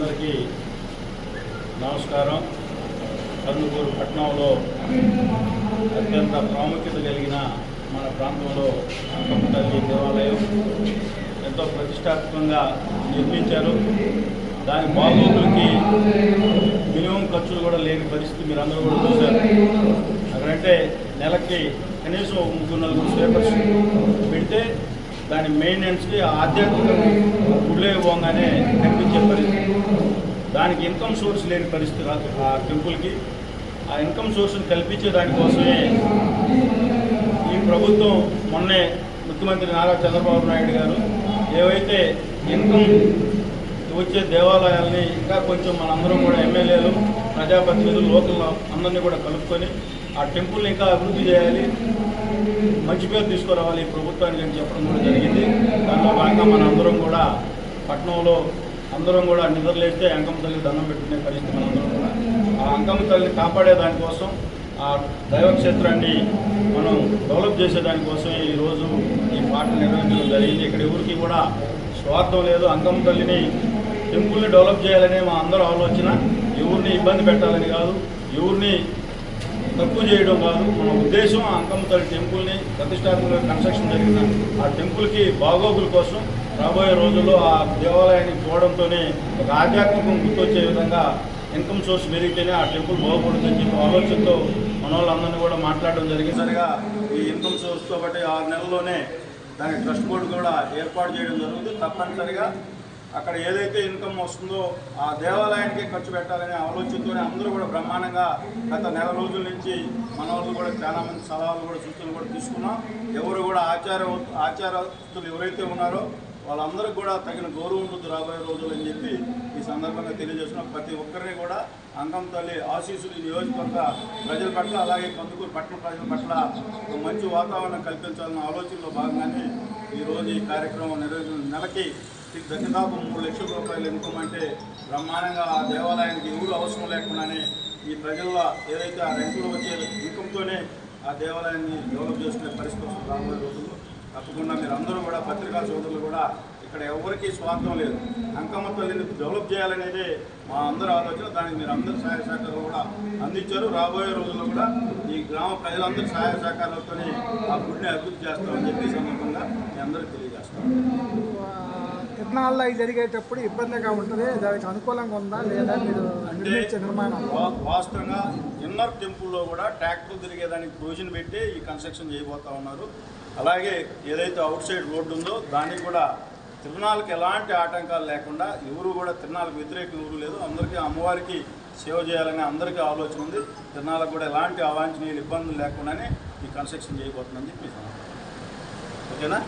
అందరికీ నమస్కారం. కందుకూరు పట్టణంలో అత్యంత ప్రాముఖ్యత కలిగిన మన ప్రాంతంలో తల్లి దేవాలయం ఎంతో ప్రతిష్టాత్మకంగా నిర్మించారు. దాని బాగోగులకి మినిమం ఖర్చులు కూడా లేని పరిస్థితి మీరు అందరూ కూడా చూశారు. అక్కడంటే నెలకి కనీసం ముగ్గురు నలుగురు సేపర్స్ పెడితే దాని మెయింటెనెన్స్కి ఆధ్యాత్మిక గుళ్ళే పోగానే కనిపించే పరిస్థితి. దానికి ఇన్కమ్ సోర్స్ లేని పరిస్థితి ఆ టెంపుల్కి ఆ ఇన్కమ్ సోర్స్ని కల్పించే దానికోసమే ఈ ప్రభుత్వం మొన్నే ముఖ్యమంత్రి నారా చంద్రబాబు నాయుడు గారు ఏవైతే ఇన్కమ్ వచ్చే దేవాలయాల్ని ఇంకా కొంచెం మనందరం కూడా ఎమ్మెల్యేలు ప్రజాప్రతినిధులు లోకల్ అందరినీ కూడా కలుపుకొని ఆ టెంపుల్ని ఇంకా అభివృద్ధి చేయాలి. మంచి పేరు తీసుకురావాలి ప్రభుత్వానికి అని చెప్పడం కూడా జరిగింది. దాంట్లో భాగంగా మన అందరం కూడా పట్టణంలో అందరం కూడా నిద్రలేస్తే అంకమ్మ తల్లి దండం పెట్టుకునే పరిస్థితి మనందరం కూడా. ఆ అంకమ్మ తల్లిని కాపాడే దానికోసం ఆ దైవక్షేత్రాన్ని మనం డెవలప్ చేసే దానికోసం ఈరోజు ఈ పాటలు నిర్వహించడం జరిగింది. ఇక్కడ ఎవరికి కూడా స్వార్థం లేదు. అంకమ్మ తల్లిని టెంపుల్ని డెవలప్ చేయాలనే మా అందరూ ఆలోచన. ఎవరిని ఇబ్బంది పెట్టాలని కాదు. ఎవరిని తక్కువ చేయడం కాదు. మన ఉద్దేశం ఆ తల్లి టెంపుల్ని ప్రతిష్టాత్మక కన్స్ట్రక్షన్ జరిగిన ఆ టెంపుల్కి బాగోగుల కోసం రాబోయే రోజుల్లో ఆ దేవాలయాన్ని చూడడంతోనే ఒక ఆధ్యాత్మికం గుర్తొచ్చే విధంగా ఇన్కమ్ సోర్స్ పెరిగితేనే ఆ టెంపుల్ బాగుపడుతుందని చెప్పి ఆలోచనతో మన వాళ్ళందరినీ కూడా మాట్లాడడం జరిగిందనిగా సరిగా ఈ ఇన్కమ్ సోర్స్తో బట్టి ఆరు నెలల్లోనే దాని ట్రస్ట్ బోర్డు కూడా ఏర్పాటు చేయడం జరుగుతుంది. తప్పనిసరిగా అక్కడ ఏదైతే ఇన్కమ్ వస్తుందో ఆ దేవాలయానికి ఖర్చు పెట్టాలనే ఆలోచనతోనే అందరూ కూడా బ్రహ్మాండంగా గత నెల రోజుల నుంచి మన వాళ్ళు కూడా చాలామంది సలహాలు కూడా సూచనలు కూడా తీసుకున్నాం. ఎవరు కూడా ఆచార ఆచారస్తులు ఎవరైతే ఉన్నారో వాళ్ళందరికీ కూడా తగిన గౌరవం ఉంటుంది రాబోయే రోజులు అని చెప్పి ఈ సందర్భంగా తెలియజేస్తున్నాం. ప్రతి ఒక్కరిని కూడా అంగం తల్లి ఆశీస్సులు ఈ నియోజకవర్గ ప్రజల పట్ల అలాగే కందుకూరు పట్టణ ప్రజల పట్ల ఒక మంచి వాతావరణం కల్పించాలన్న ఆలోచనలో భాగంగానే ఈరోజు ఈ కార్యక్రమం నిర్వహించిన నెలకి దక్షిణాపు మూడు లక్షల రూపాయలు ఇన్కమ్ అంటే బ్రహ్మాండంగా ఆ దేవాలయానికి ఎవరు అవసరం లేకుండానే ఈ ప్రజల్లో ఏదైతే ఆ రెంట్లు వచ్చే ఇన్కంతోనే ఆ దేవాలయాన్ని డెవలప్ చేసుకునే పరిస్థితి రాబోయే రోజుల్లో. తప్పకుండా మీరు అందరూ కూడా పత్రికా సోదరులు కూడా ఇక్కడ ఎవరికి స్వార్థం లేదు. అంకమ్మ తల్లిని డెవలప్ చేయాలనేదే మా అందరి ఆలోచన. దానికి మీరు అందరి సహాయ సహకారాలు కూడా అందించారు. రాబోయే రోజుల్లో కూడా ఈ గ్రామ ప్రజలందరి సహాయ సహకారాలతోనే ఆ గుడిని అభివృద్ధి చేస్తామని చెప్పి సందర్భంగా మీ అందరికీ తెలియజేస్తాం అవి జరిగేటప్పుడు ఇబ్బందిగా ఉంటుంది. దానికి అనుకూలంగా ఉందా లేదా మీరు నిర్మించే నిర్మాణం? వాస్తవంగా ఇన్నర్ టెంపుల్లో కూడా ట్రాక్టర్ తిరిగేదానికి ప్రొవిజన్ పెట్టి ఈ కన్స్ట్రక్షన్ చేయబోతా ఉన్నారు. అలాగే ఏదైతే అవుట్ సైడ్ రోడ్డు ఉందో దానికి కూడా తిరునాళ్ళకి ఎలాంటి ఆటంకాలు లేకుండా ఎవరు కూడా తిరునాళ్ళకి వ్యతిరేకం ఎవరు లేదు. అందరికీ అమ్మవారికి సేవ చేయాలనే అందరికీ ఆలోచన ఉంది. తిరునాళ్ళకు కూడా ఎలాంటి అవాంఛనీయులు ఇబ్బందులు లేకుండానే ఈ కన్స్ట్రక్షన్ చేయబోతుందని చెప్పి ఓకేనా?